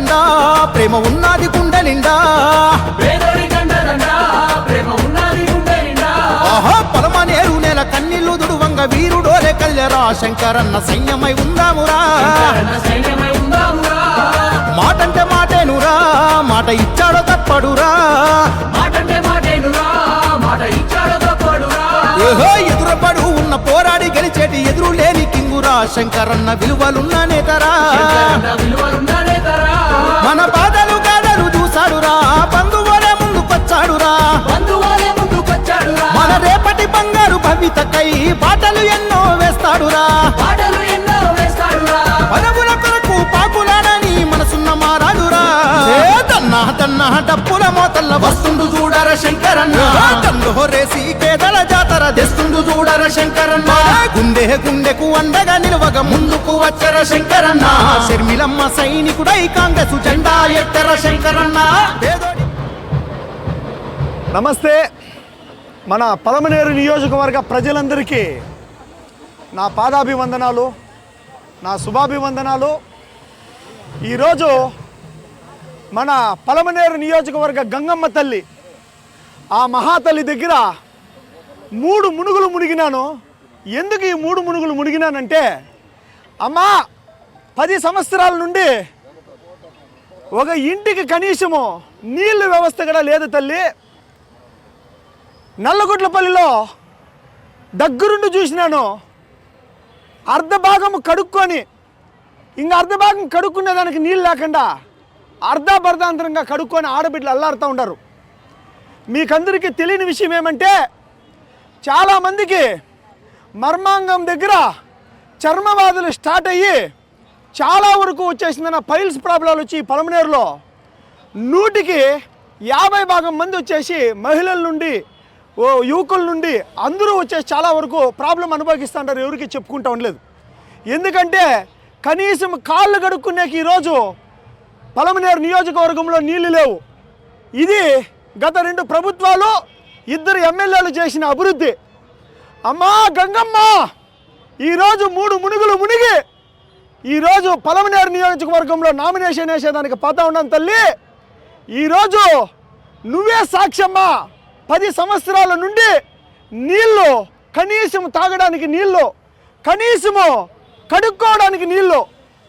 ఓహో ప్రేమ ఉన్నది గుండె నిండా ఆహా పొలమనేరు నెల కన్నీళ్ళు దుడువంగ వీరుడోలే కల్లెరా శంకరన్న సైన్యమై ఉందామురా. మాటంటే మాటేనురా మాట ఇచ్చాడో తప్పడురా. మాటేనురా మాట ఇచ్చాడు ఎదురపడు ఉన్న పోరాడి గెలిచేటి ఎదురు లేని కింగురా. శంకరన్న విలువలున్న నేతరా. భవితకై బాటలు ఎన్నో వేస్తాడురా. పాటలు ఎన్నో వేస్తాడురా. పదవుల కొరకు పాకులాడని మనసున్న మారాడురా. ఏ దన్నా దన్నా డప్పుల మోతల్ల వస్తుండు చూడర శంకరన్న. దండు హొరేసి కేదల జాతర తెస్తుండు చూడర శంకరన్న. గుండె గుండెకు అండగా నిలవగ ముందుకు వచ్చర శంకరన్న. షర్మిలమ్మ సైనికుడై కాంగ్రెస్ జెండా ఎత్తర శంకరన్న. నమస్తే. మన పలమనేరు నియోజకవర్గ ప్రజలందరికీ నా పాదాభివందనాలు నా శుభాభివందనాలు. ఈరోజు మన పలమనేరు నియోజకవర్గ గంగమ్మ తల్లి ఆ మహాతల్లి దగ్గర మూడు మునుగులు మునిగినాను. ఎందుకు ఈ మూడు మునుగులు మునిగినానంటే అమ్మా పది సంవత్సరాల నుండి ఒక ఇంటికి కనీసము నీళ్ళు వ్యవస్థ కూడా లేదు తల్లి. నల్లగుడ్లపల్లిలో దగ్గరుండి చూసినాను. అర్ధ భాగం కడుక్కొని ఇంకా అర్ధ భాగం కడుక్కునే దానికి నీళ్ళు లేకుండా అర్ధాపర్ధాంతరంగా కడుక్కొని ఆడబిడ్డలు అల్లాడుతూ ఉండరు. మీకందరికీ తెలియని విషయం ఏమంటే చాలామందికి మర్మాంగం దగ్గర చర్మవాదులు స్టార్ట్ అయ్యి చాలా వరకు వచ్చేసిందన్న పైల్స్ ప్రాబ్లాలు వచ్చి పలమనేరులో నూటికి యాభై భాగం మంది వచ్చేసి మహిళల నుండి యువకుల నుండి అందరూ వచ్చేసి చాలా వరకు ప్రాబ్లం అనుభవిస్తుంటారు ఎవరికి చెప్పుకుంటా ఉండలేదు. ఎందుకంటే కనీసం కాళ్ళు కడుక్కునేకి ఈరోజు పలమనేరు నియోజకవర్గంలో నీళ్ళు లేవు. ఇది గత రెండు ప్రభుత్వాలు ఇద్దరు ఎమ్మెల్యేలు చేసిన అభివృద్ధి. అమ్మా గంగమ్మ! ఈరోజు మూడు మునుగులు మునిగి ఈరోజు పలమనేరు నియోజకవర్గంలో నామినేషన్ వేసేదానికి పోతా ఉన్నాను తల్లి. ఈరోజు నువ్వే సాక్ష్యమ్మా పది సంవత్సరాల నుండి నీళ్ళు కనీసం తాగడానికి నీళ్ళు కనీసము కడుక్కోవడానికి నీళ్ళు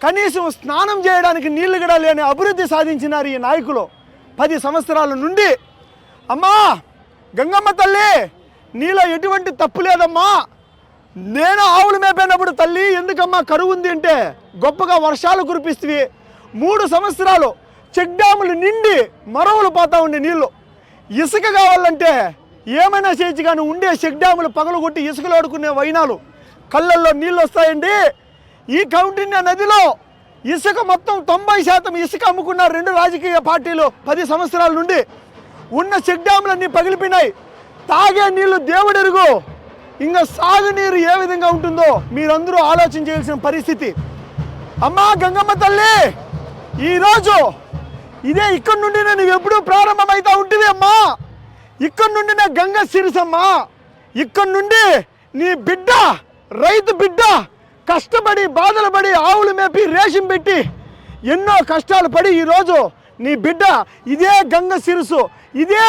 కనీసం స్నానం చేయడానికి నీళ్ళు కూడా లేని అభివృద్ధి సాధించినారు ఈ నాయకులు. పది సంవత్సరాల నుండి అమ్మా గంగమ్మ తల్లి నీలో ఎటువంటి తప్పు లేదమ్మా. నేను ఆవులు మేపేటప్పుడు తల్లి ఎందుకమ్మా కరువు ఉంది అంటే గొప్పగా వర్షాలు కురిపిస్తుంది మూడు సంవత్సరాలు చెక్ డ్యాములు నిండి మరవలు పోతా ఉండే నీళ్ళు. ఇసుక కావాలంటే ఏమైనా చేయొచ్చు కానీ ఉండే షెక్ డ్యాములు పగలగొట్టి ఇసుకలు ఆడుకునే వైనాలు. కళ్ళల్లో నీళ్ళు వస్తాయండి ఈ కౌంటిన్య నదిలో ఇసుక మొత్తం తొంభై శాతం ఇసుక అమ్ముకున్న రెండు రాజకీయ పార్టీలు పది సంవత్సరాల నుండి ఉన్న చెక్ డ్యాములన్నీ పగిలిపోయినాయి. తాగే నీళ్ళు దేవుడెరుగు. ఇంకా సాగునీరు ఏ విధంగా ఉంటుందో మీరందరూ ఆలోచన చేయాల్సిన పరిస్థితి. అమ్మా గంగమ్మ తల్లి ఈరోజు ఇదే ఇక్కడి నుండినే నువ్వు ఎప్పుడూ ప్రారంభమవుతా ఉంటుంది అమ్మా. ఇక్కడి నుండినే గంగ సిరిసమ్మా ఇక్కడి నుండి నీ బిడ్డ రైతు బిడ్డ కష్టపడి బాధలు పడి ఆవులు మేపి రేషం పెట్టి ఎన్నో కష్టాలు పడి ఈరోజు నీ బిడ్డ ఇదే గంగ సిరుసు ఇదే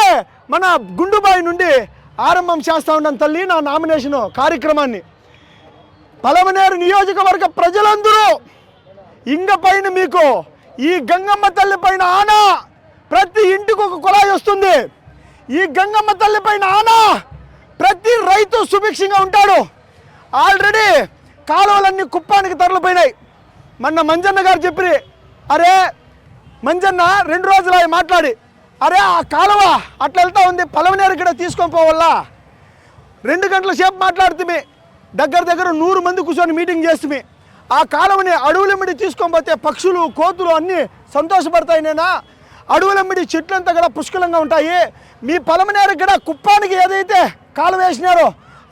మన గుండుబాయి నుండి ఆరంభం చేస్తూ ఉన్నాను తల్లి నా నామినేషన్ కార్యక్రమాన్ని. పలమనేరు నియోజకవర్గ ప్రజలందరూ ఇంకపైన మీకు ఈ గంగమ్మ తల్లి పైన ఆన ప్రతి ఇంటికి ఒక కులాయి వస్తుంది. ఈ గంగమ్మ తల్లి పైన ఆన ప్రతి రైతు సుభిక్షంగా ఉంటాడు. ఆల్రెడీ కాలువలన్నీ కుప్పానికి తరలిపోయినాయి. మొన్న మంజన్న గారు చెప్పి అరే మంజన్న రెండు రోజులు అవి మాట్లాడి. అరే ఆ కాలువ అట్లా వెళ్తా ఉంది పలవనేరు ఇక్కడ తీసుకొని పోవాలా? రెండు గంటల సేపు మాట్లాడుతుంది దగ్గర దగ్గర నూరు మంది కూర్చొని మీటింగ్ చేస్తుంది ఆ కాలువని అడవులెమ్మిడి తీసుకొని పోతే పక్షులు కోతులు అన్నీ సంతోషపడతాయి నేనా? అడవులెమ్మిడి చెట్లంతా కూడా పుష్కలంగా ఉంటాయి. మీ పలమనేరు కూడా కుప్పానికి ఏదైతే కాలువ వేసినారో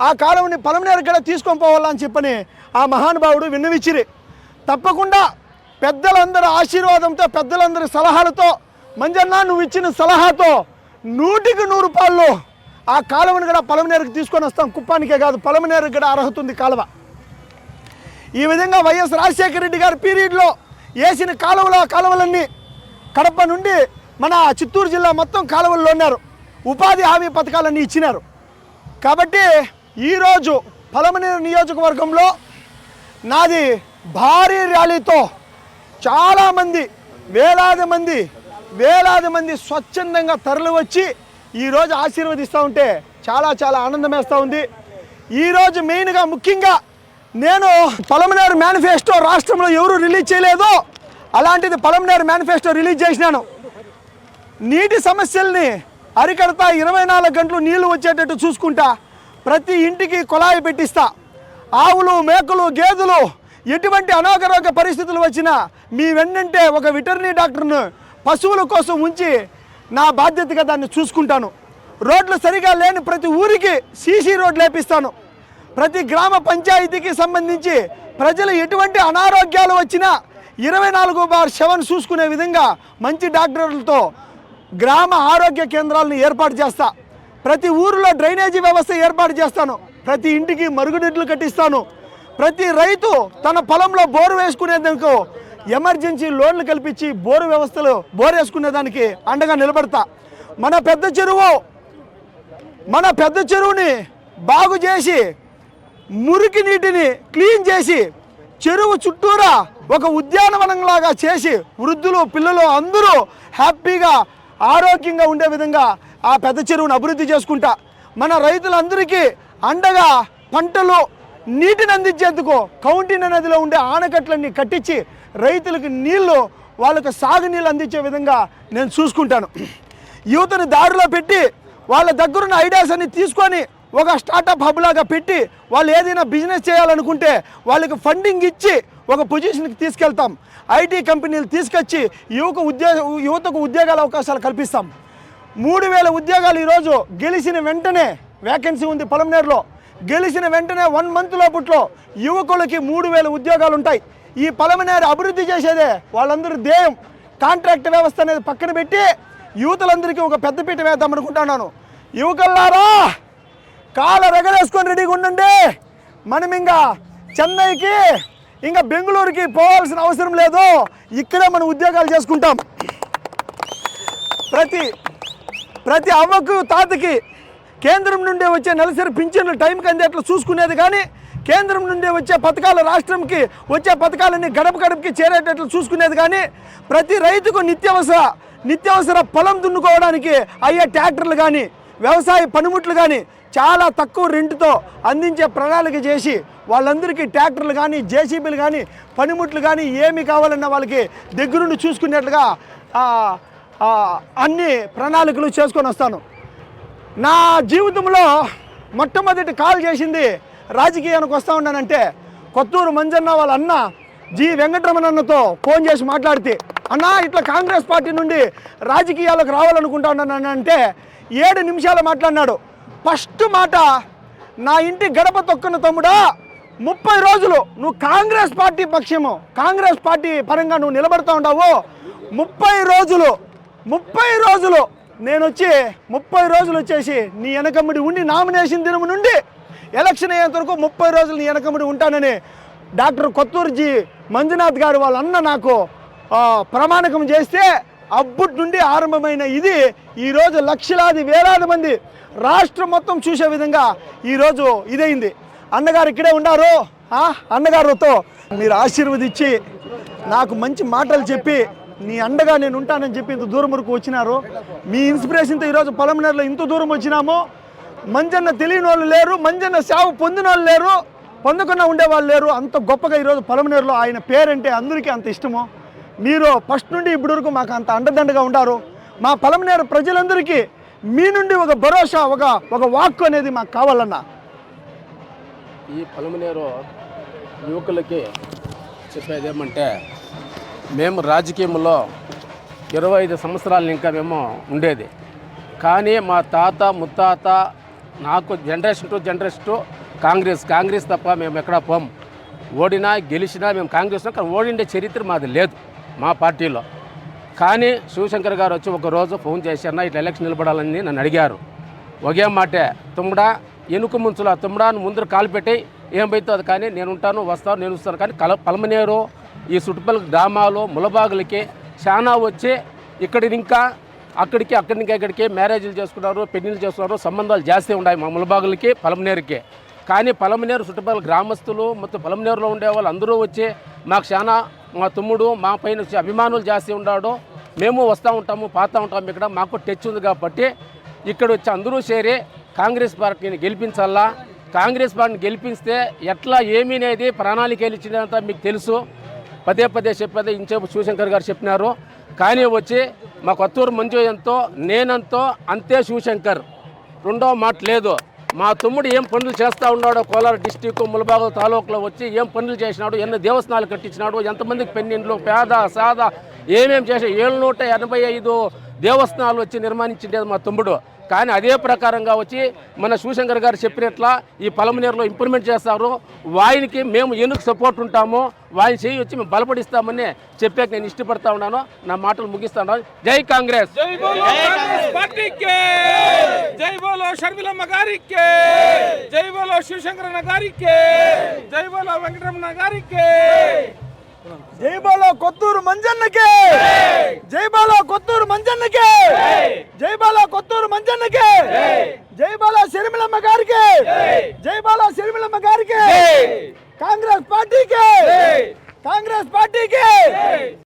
ఆ కాలువని పలమనేరు కూడా తీసుకొని పోవాలని చెప్పని ఆ మహానుభావుడు విన్నవిచ్చిరి. తప్పకుండా పెద్దలందరి ఆశీర్వాదంతో పెద్దలందరి సలహాలతో మంజన్న నువ్వు ఇచ్చిన సలహాతో నూటికి నూరు రూపాయలు ఆ కాలువని కూడా పలమనేరుకు తీసుకొని వస్తాం. కుప్పానికే కాదు పలమనేరుకు కూడా అర్హత ఉంది కాలువ. ఈ విధంగా వైఎస్ రాజశేఖర రెడ్డి గారి పీరియడ్లో వేసిన కాలువల కాలువలన్నీ కడప నుండి మన చిత్తూరు జిల్లా మొత్తం కాలువల్లో ఉన్నారు. ఉపాధి హామీ పథకాలన్నీ ఇచ్చినారు. కాబట్టి ఈరోజు పలమనేరు నియోజకవర్గంలో నాది భారీ ర్యాలీతో చాలామంది వేలాది మంది వేలాది మంది స్వచ్ఛందంగా తరలి వచ్చి ఈరోజు ఆశీర్వదిస్తూ ఉంటే చాలా చాలా ఆనందం వేస్తూ ఉంది. ఈరోజు మెయిన్గా ముఖ్యంగా నేను పలమనేరు మేనిఫెస్టో రాష్ట్రంలో ఎవరు రిలీజ్ చేయలేదో అలాంటిది పలమనేరు మేనిఫెస్టో రిలీజ్ చేసినాను. నీటి సమస్యల్ని అరికడతా ఇరవై నాలుగు గంటలు నీళ్ళు వచ్చేటట్టు చూసుకుంటా ప్రతి ఇంటికి కుళాయి పెట్టిస్తా. ఆవులు మేకలు గేదెలు ఎటువంటి అనారోగ్య పరిస్థితులు వచ్చినా మీ వెన్నంటే ఒక వెటర్నరీ డాక్టర్ను పశువుల కోసం ఉంచి నా బాధ్యతగా దాన్ని చూసుకుంటాను. రోడ్లు సరిగా లేని ప్రతి ఊరికి సీసీ రోడ్లు లేపిస్తాను ప్రతి గ్రామ పంచాయతీకి సంబంధించి ప్రజలు ఎటువంటి అనారోగ్యాలు వచ్చినా ఇరవై నాలుగు బార్ సెవెన్ చూసుకునే విధంగా మంచి డాక్టర్లతో గ్రామ ఆరోగ్య కేంద్రాలను ఏర్పాటు చేస్తా. ప్రతి ఊరిలో డ్రైనేజీ వ్యవస్థ ఏర్పాటు చేస్తాను. ప్రతి ఇంటికి మరుగునీళ్ళు కట్టిస్తాను. ప్రతి రైతు తన పొలంలో బోరు వేసుకునేందుకు ఎమర్జెన్సీ లోన్లు కల్పించి బోరు వ్యవస్థలో బోరు వేసుకునేదానికి అండగా నిలబడతా. మన పెద్ద చెరువు మన పెద్ద చెరువుని బాగు చేసి మురికి నీటిని క్లీన్ చేసి చెరువు చుట్టూరా ఒక ఉద్యానవనంలాగా చేసి వృద్ధులు పిల్లలు అందరూ హ్యాపీగా ఆరోగ్యంగా ఉండే విధంగా ఆ పెద్ద చెరువును అభివృద్ధి చేసుకుంటా. మన రైతులందరికీ అండగా పంటలు నీటిని అందించేందుకు కౌంటిన నదిలో ఉండే ఆనకట్లన్నీ కట్టించి రైతులకు నీళ్ళు వాళ్ళకు సాగునీళ్ళు అందించే విధంగా నేను చూసుకుంటాను. యువతను దారిలో పెట్టి వాళ్ళ దగ్గరున్న ఐడియాస్ అన్ని తీసుకొని ఒక స్టార్టప్ హబ్ లాగా పెట్టి వాళ్ళు ఏదైనా బిజినెస్ చేయాలనుకుంటే వాళ్ళకి ఫండింగ్ ఇచ్చి ఒక పొజిషన్కి తీసుకెళ్తాం. ఐటీ కంపెనీలు తీసుకొచ్చి యువకు ఉద్యోగ యువతకు ఉద్యోగాల అవకాశాలు కల్పిస్తాం. మూడు వేల ఉద్యోగాలు ఈరోజు గెలిచిన వెంటనే వేకెన్సీ ఉంది పొలంనేరులో గెలిచిన వెంటనే వన్ మంత్ లోపట్లో యువకులకి మూడు వేల ఉద్యోగాలు ఉంటాయి. ఈ పొలమనేరు అభివృద్ధి చేసేదే వాళ్ళందరూ ధ్యేయం కాంట్రాక్ట్ వ్యవస్థ అనేది పక్కన పెట్టి యువతలందరికీ ఒక పెద్దపీట వేద్దాం అనుకుంటున్నాను. యువకులారా! కాళ్ళ రగలేసుకొని రెడీగా ఉండండి. మనం ఇంకా చెన్నైకి ఇంకా బెంగళూరుకి పోవాల్సిన అవసరం లేదు. ఇక్కడే మనం ఉద్యోగాలు చేసుకుంటాం. ప్రతి ప్రతి అవ్వకు తాతకి కేంద్రం నుండి వచ్చే నెలసరి పింఛన్లు టైంకి అందేట్లు చూసుకునేది కానీ కేంద్రం నుండి వచ్చే పథకాలు రాష్ట్రంకి వచ్చే పథకాలన్నీ గడప గడపకి చేరేటట్లు చూసుకునేది కానీ ప్రతి రైతుకు నిత్యావసర నిత్యావసర పొలం దున్నుకోవడానికి అయ్యే ట్రాక్టర్లు కానీ వ్యవసాయ పనిముట్లు కానీ చాలా తక్కువ రెంట్తో అందించే ప్రణాళిక చేసి వాళ్ళందరికీ ట్రాక్టర్లు కానీ జేసీబీలు కానీ పనిముట్లు కానీ ఏమి కావాలన్నా వాళ్ళకి దగ్గరుండి చూసుకునేట్లుగా అన్ని ప్రణాళికలు చేసుకొని వస్తాను. నా జీవితంలో మొట్టమొదటి కాల్ చేసింది రాజకీయానికి వస్తూ ఉన్నానంటే కొత్తూరు మంజన్న వాళ్ళ అన్న జి. వెంకటరమణ అన్నతో ఫోన్ చేసి మాట్లాడితే అన్న ఇట్లా కాంగ్రెస్ పార్టీ నుండి రాజకీయాలకు రావాలనుకుంటా ఉన్నానంటే ఏడు నిమిషాలు మాట్లాడినాడు. ఫస్ట్ మాట నా ఇంటి గడప తొక్కన తమ్ముడా ముప్పై రోజులు నువ్వు కాంగ్రెస్ పార్టీ పక్షము కాంగ్రెస్ పార్టీ పరంగా నువ్వు నిలబడతా ఉండవు. ముప్పై రోజులు ముప్పై రోజులు నేను వచ్చి ముప్పై రోజులు వచ్చేసి నీ వెనకమ్మడి ఉండి నామినేషన్ దినము నుండి ఎలక్షన్ అయ్యేంత వరకు ముప్పై రోజులు నీ వెనకమ్మడి ఉంటానని డాక్టర్ కొత్తూరుజీ మంజునాథ్ గారు వాళ్ళ అన్న నాకు ప్రమాణకం చేస్తే అప్పటి నుండి ఆరంభమైన ఇది ఈరోజు లక్షలాది వేలాది మంది రాష్ట్రం మొత్తం చూసే విధంగా ఈరోజు ఇదైంది. అన్నగారు ఇక్కడే ఉన్నారు. అన్నగారుతో మీరు ఆశీర్వదించి నాకు మంచి మాటలు చెప్పి నీ అండగా నేను ఉంటానని చెప్పి ఇంత దూరం వరకు వచ్చినారు. మీ ఇన్స్పిరేషన్తో ఈరోజు పొలంనేరులో ఇంత దూరం వచ్చినాము. మంజన్న తెలియని వాళ్ళు లేరు మంజన్న సేవ పొందిన వాళ్ళు లేరు పొందకుండా ఉండేవాళ్ళు లేరు. అంత గొప్పగా ఈరోజు పొలంనేరులో ఆయన పేరంటే అందరికీ అంత ఇష్టము. మీరు ఫస్ట్ నుండి ఇప్పటి వరకు మాకు అంత అండదండగా ఉండారు. మా పలమనేరు ప్రజలందరికీ మీ నుండి ఒక భరోసా ఒక ఒక వాక్కు అనేది మాకు కావాలన్నా. ఈ పలమనేరు యువకులకి చెప్పేది ఏమంటే మేము రాజకీయంలో ఇరవై ఐదు సంవత్సరాలు ఇంకా మేము ఉండేది. కానీ మా తాత ముత్తాత నాకు generation to generation to Congress Congress తప్ప మేము ఎక్కడ పోం. ఓడినా గెలిచినా మేము కాంగ్రెస్ కానీ ఓడిండే చరిత్ర మాది లేదు. మా పార్టీలో. కానీ శివశంకర్ గారు వచ్చి ఒక రోజు ఫోన్ అన్న ఇట్లా ఎలక్షన్ నిలబడాలని నన్ను అడిగారు. ఒకే మాటే తుమ్మడా ఎనుక ముంచులా తుమ్మడా ముందర కాలు పెట్టి ఏం పోతుందో అది కానీ నేను ఉంటాను వస్తాను నేను వస్తాను. కానీ కల పలమనేరు ఈ చుట్టుపక్కల గ్రామాలు ములబాగులకి చాలా వచ్చి ఇక్కడ ఇంకా అక్కడికి అక్కడి నుంచి ఇక్కడికి మ్యారేజ్లు చేసుకున్నారు పెళ్ళిళ్ళు చేసుకున్నారు సంబంధాలు జాస్తి ఉన్నాయి మా ములబాగులకి పలమనేరుకి. కానీ పలమనేరు చుట్టుపక్కల గ్రామస్తులు మొత్తం పలమనేరులో ఉండే వాళ్ళు అందరూ వచ్చి మాకు చాలా మా తమ్ముడు మా పైన అభిమానులు జాస్తి ఉన్నాడు. మేము వస్తూ ఉంటాము పాతా ఉంటాము ఇక్కడ. మాకు టచ్ ఉంది కాబట్టి ఇక్కడ వచ్చి అందరూ చేరి కాంగ్రెస్ పార్టీని గెలిపించాలా? కాంగ్రెస్ పార్టీని గెలిపిస్తే ఎట్లా ఏమీ అనేది ప్రణాళిక ఇచ్చినంత మీకు తెలుసు. పదే పదే చెప్పేది ఇంచేపు శివశంకర్ గారు చెప్పినారు. కానీ వచ్చి మా కొత్తూరు మంజు ఎంతో నేనంతో అంతే శివశంకర్. రెండో మాట లేదు మా తమ్ముడు ఏం పనులు చేస్తూ ఉన్నాడో కోలార్ డిస్టిక్ ములబాగు తాలూకులో వచ్చి ఏం పనులు చేసినాడు ఎన్ని దేవస్థానాలు కట్టించినాడు ఎంతమందికి పెన్నిండ్లు పేద సాద ఏమేం చేసా ఏడు నూట ఎనభై ఐదు దేవస్థానాలు వచ్చి నిర్మాణించిండేది మా తమ్ముడు. కానీ అదే ప్రకారంగా వచ్చి మన శివశంకర్ గారు చెప్పినట్ల ఈ పలమనేరులో ఇంప్రూవ్మెంట్ చేస్తారు. వాయినికి మేము ఎందుకు సపోర్ట్ ఉంటామో వాయిని చేయి వచ్చి మేము బలపడిస్తామని చెప్పాక నేను ఇష్టపడతా ఉన్నాను. నా మాటలు ముగిస్తాను. జై కాంగ్రెస్! జై బోలో కాంగ్రెస్ పార్టీకి! జై బోలో షర్మిలమ్మ గారికి! జై బోలో శివశంకరన్న గారికి! జై బోలో వెంకటరమణ గారికి! జై బాలో కొత్తూరు మంజన్నకే! జై బాలో కొత్తూరు మంజన్నకే! జై బాలో కొత్తూరు మంజన్నకే! జై బాలో సిరిమిలమ్మ గారికి! జై బాలో సిరిమిలమ్మ గారికి! కాంగ్రెస్ పార్టీకి! కాంగ్రెస్ పార్టీకి!